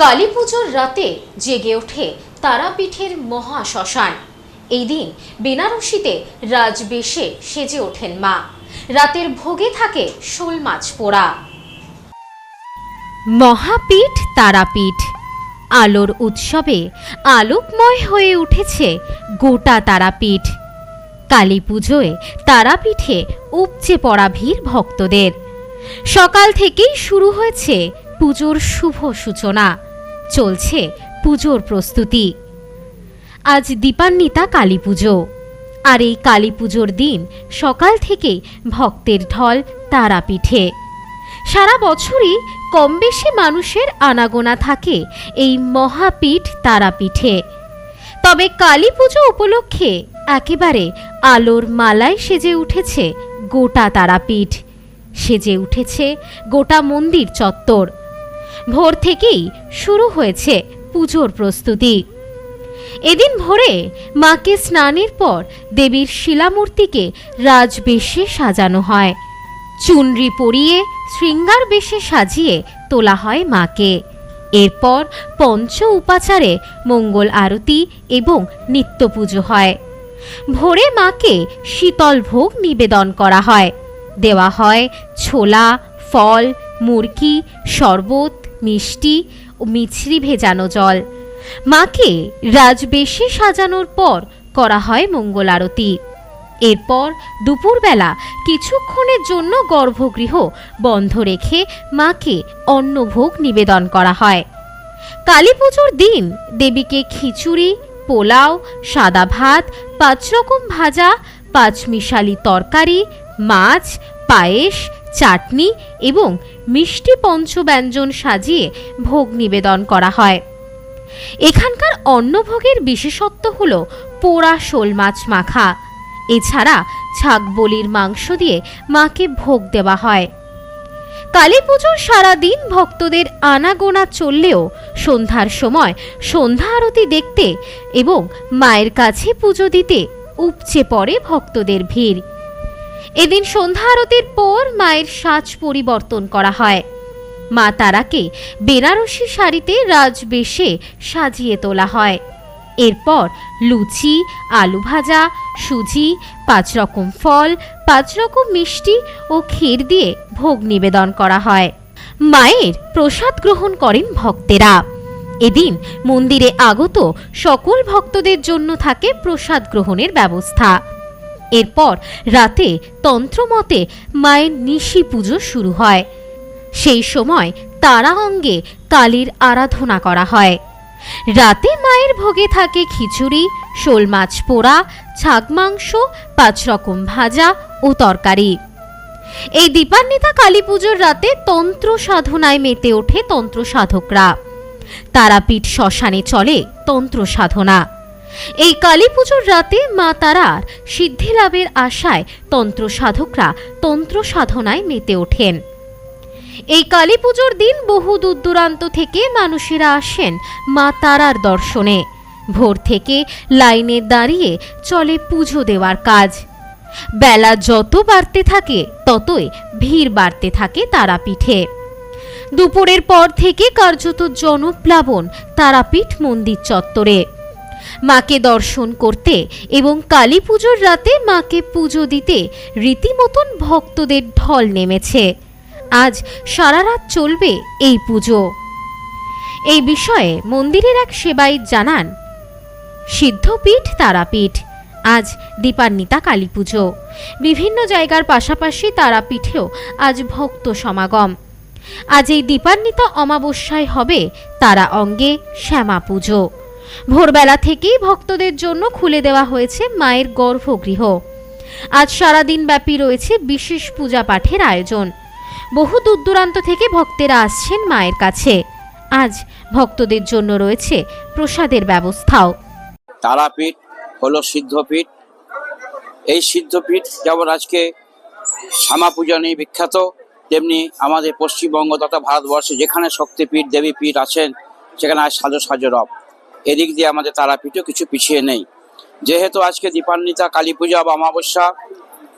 কালী পুজোর রাতে জেগে ওঠে তারাপীঠের মহা শ্মশান এই দিন বেনারসিতে রাজবেশে সেজে ওঠেন মা। রাতের ভোগে থাকে শোল মাছ পোড়া। মহাপীঠ তারাপীঠ। আলোর উৎসবে আলোকময় হয়ে উঠেছে গোটা তারাপীঠ। কালী পুজোয় তারাপীঠে উপচে পড়া ভিড় ভক্তদের। সকাল থেকেই শুরু হয়েছে পুজোর শুভ সূচনা। চলছে পুজোর প্রস্তুতি। আজ দীপান্বিতা কালী পুজো। আর এই কালী পুজোর দিন সকাল থেকেই ভক্তের ঢল তারাপীঠে। সারা বছরই কম বেশি মানুষের আনাগোনা থাকে এই মহাপীঠ তারাপীঠে। তবে কালী পুজো উপলক্ষে একেবারে আলোর মালায় সেজে উঠেছে গোটা তারাপীঠ। সেজে উঠেছে গোটা মন্দির চত্বর। ভোর থেকেই শুরু হয়েছে পুজোর প্রস্তুতি। এদিন ভোরে মাকে স্নানের পর দেবীর শিলামূর্তিকে রাজবেশে সাজানো হয়। চুনরি পরিয়ে, শৃঙ্গার বেশে সাজিয়ে তোলা হয় মাকে। এরপর পঞ্চ উপাচারে মঙ্গল আরতি এবং নিত্য পুজো হয়। ভোরে মাকে শীতল ভোগ নিবেদন করা হয়। দেওয়া হয় ছোলা, ফল, মুরকি, শরবত মিষ্টি ও মিছরি ভেজানো জল। মাকে রাজবেশে সাজানোর পর করা হয় মঙ্গল আরতি। এরপর দুপুরবেলা কিছুক্ষণের জন্য গর্ভগৃহ বন্ধ রেখে মাকে অন্নভোগ নিবেদন করা হয়। কালী পুজোর দিন দেবীকে খিচুড়ি, পোলাও, সাদা ভাত পাঁচ রকম ভাজা, পাঁচমিশালি তরকারি, মাছ, পায়েস চাটনি এবং মিষ্টি পঞ্চব্যঞ্জন সাজিয়ে ভোগ নিবেদন করা হয়। এখানকার অন্নভোগের বিশেষত্ব হল পোড়া শোল মাছ মাখা। এছাড়া ছাগ বলির মাংস দিয়ে মাকে ভোগ দেওয়া হয়। কালী পুজোর সারাদিন ভক্তদের আনাগোনা চললেও সন্ধ্যার সময় সন্ধ্যা আরতি দেখতে এবং মায়ের কাছে পুজো দিতে উপচে পড়ে ভক্তদের ভিড়। এদিন সন্ধ্যা আরতির পর মায়ের সাজ পরিবর্তন করা হয়। মা তারাকে বেনারসি শাড়িতে রাজবেশে সাজিয়ে তোলা হয়। এরপর লুচি, আলু ভাজা, সুজি, পাঁচ রকম ফল, পাঁচ রকম মিষ্টি ও ক্ষীর দিয়ে ভোগ নিবেদন করা হয়। মায়ের প্রসাদ গ্রহণ করেন ভক্তেরা। এদিন মন্দিরে আগত সকল ভক্তদের জন্য থাকে প্রসাদ গ্রহণের ব্যবস্থা। এরপর রাতে তন্ত্রমতে মায়ের নিশি পুজো শুরু হয়। সেই সময় তারা অঙ্গে কালীর আরাধনা করা হয়। রাতে মায়ের ভোগে থাকে খিচুড়ি, শোল মাছ পোড়া, ছাগ মাংস, পাঁচ রকম ভাজা ও তরকারি। এই দীপান্বিতা কালী পুজোর রাতে তন্ত্র সাধনায় মেতে ওঠে তন্ত্র সাধকরা। তারাপীঠ শ্মশানে চলে তন্ত্র সাধনা। এই কালী পুজোর রাতে মা তারার সিদ্ধি লাভের আশায় তন্ত্র সাধকরা তন্ত্র সাধনায় মেতে ওঠেন। এই কালী পুজোর দিন বহু দূর দূরান্ত থেকে মানুষেরা আসেন মা তারার দর্শনে। ভোর থেকে লাইনে দাঁড়িয়ে চলে পুজো দেওয়ার কাজ। বেলা যত বাড়তে থাকে, ততই ভিড় বাড়তে থাকে তারাপীঠে। দুপুরের পর থেকে কার্যত জনপ্লাবন তারাপীঠ মন্দির চত্বরে। মাকে দর্শন করতে এবং কালী পুজোর রাতে মাকে পুজো দিতে রীতিমতন ভক্তদের ঢল নেমেছে। আজ সারা রাত চলবে এই পুজো। এই বিষয়ে মন্দিরের এক সেবাই জানান সিদ্ধপীঠ তারাপীঠ। আজ দীপান্বিতা কালী পুজো। বিভিন্ন জায়গার পাশাপাশি তারাপীঠেও আজ ভক্ত সমাগম। আজ এই দীপান্বিতা অমাবস্যায় হবে তারা অঙ্গে শ্যামা পুজো। ভোরবেলা থেকেই ভক্তদের জন্য খুলে দেওয়া হয়েছে মায়ের গর্ভগৃহ। আজ সারাদিন ব্যাপী রয়েছে বিশেষ পূজা পাঠের আয়োজন। বহু দূর দূরান্ত থেকে ভক্তেরা আসছেন মায়ের কাছে। আজ ভক্তদের জন্য রয়েছে প্রসাদের ব্যবস্থাও। তারাপীঠ হলো সিদ্ধপীঠ। এই সিদ্ধপীঠ যেমন আজকে শ্যামা পূজা নিয়ে বিখ্যাত, তেমনি আমাদের পশ্চিমবঙ্গ তথা ভারতবর্ষে যেখানে শক্তিপীঠ, দেবীপীঠ আছেন, সেখানে আজ সাজো সাজো রব। এদিক দিয়ে আমাদের তারাপীঠও কিছু পিছিয়ে নেই। যেহেতু আজকে দীপান্বিতা, কালী পূজা বা অমাবস্যা,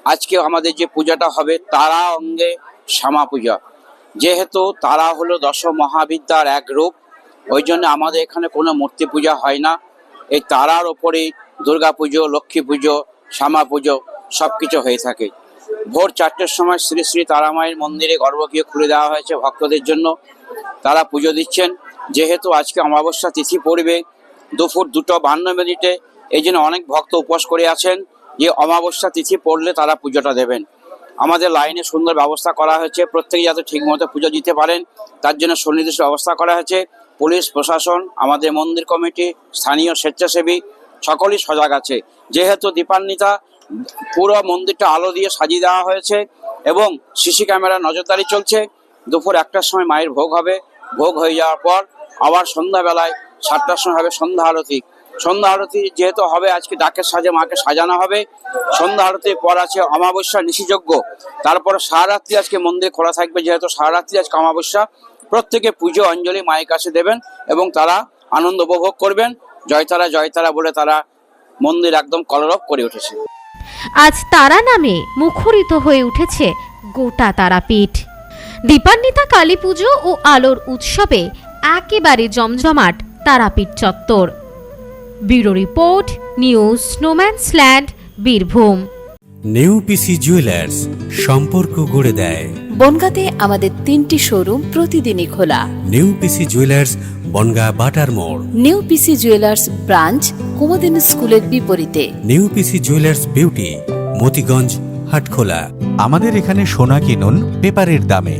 আজকে আমাদের যে পূজাটা হবে তারা অঙ্গে শ্যামা পূজা। যেহেতু তারা হলো দশ মহাবিদ্যার এক রূপ, ওই জন্য আমাদের এখানে কোনো মূর্তি পূজা হয় না। এই তারার ওপরেই দুর্গা পুজো, লক্ষ্মী পুজো, শ্যামা পুজো সব কিছু হয়ে থাকে। ভোর চারটের সময় শ্রী শ্রী তারামায়ের মন্দিরে গর্ভগৃহ খুলে দেওয়া হয়েছে ভক্তদের জন্য। তারা পুজো দিচ্ছেন। যেহেতু আজকে অমাবস্যা তিথি পড়বে দুপুর দুটো বান্ন মিনিটে এই জন্য অনেক ভক্ত উপোস করে আছেন। যে অমাবস্যা তিথি পড়লে তারা পুজোটা দেবেন। আমাদের লাইনে সুন্দর ব্যবস্থা করা হয়েছে। প্রত্যেকে যাতে ঠিকমতো পুজো দিতে পারেন, তার জন্য সুনির্দিষ্ট ব্যবস্থা করা হয়েছে। পুলিশ, প্রশাসন, আমাদের মন্দির কমিটি, স্থানীয় স্বেচ্ছাসেবী, সকলেই সজাগ আছে। যেহেতু দীপান্বিতা, পুরো মন্দিরটা আলো দিয়ে সাজিয়ে দেওয়া হয়েছে এবং সিসি ক্যামেরা নজরদারি চলছে। দুপুর একটার সময় মায়ের ভোগ হবে। ভোগ হয়ে যাওয়ার পর আবার সন্ধ্যাবেলায় সাতটার সময় হবে সন্ধ্যা আরতি। সন্ধ্যা আরতি যেহেতু হবে, আজকে ডাকের সাজে মাকে সাজানো হবে। সন্ধ্যা আরতির পর আছে অমাবস্যা নিশিযজ্ঞ তারপর সারারাত্রি আজকে মন্দির খোলা থাকবে, যেহেতু সারারাত্রি আজকে অমাবস্যা। প্রত্যেকে পুজো, অঞ্জলি মায়ের কাছে দেবেন এবং তারা আনন্দ উপভোগ করবেন। জয়তারা জয়তারা বলে তারা মন্দির একদম কলরব করে উঠেছে। আজ তারা নামে মুখরিত হয়ে উঠেছে গোটা তারাপীঠ। দীপান্বিতা কালী পুজো ও আলোর উৎসবে একেবারে জমজমাট তারাপীঠ চত্বর। Bureau report news snowman's land Birbhum. New PC jewellers সম্পর্ক গড়ে দেয়। বনগাঁতে আমাদের তিনটি শোরুম প্রতিদিনই খোলা। নিউ পিসি জুয়েলার্স বনগা বাটার মোড়। নিউ পিসি জুয়েলার্স ব্রাঞ্চ কুমদিন স্কুলের বিপরীতে। New PC jewellers beauty Motiganj Hatkhola. আমাদের এখানে সোনা কিনুন পেপারের দামে।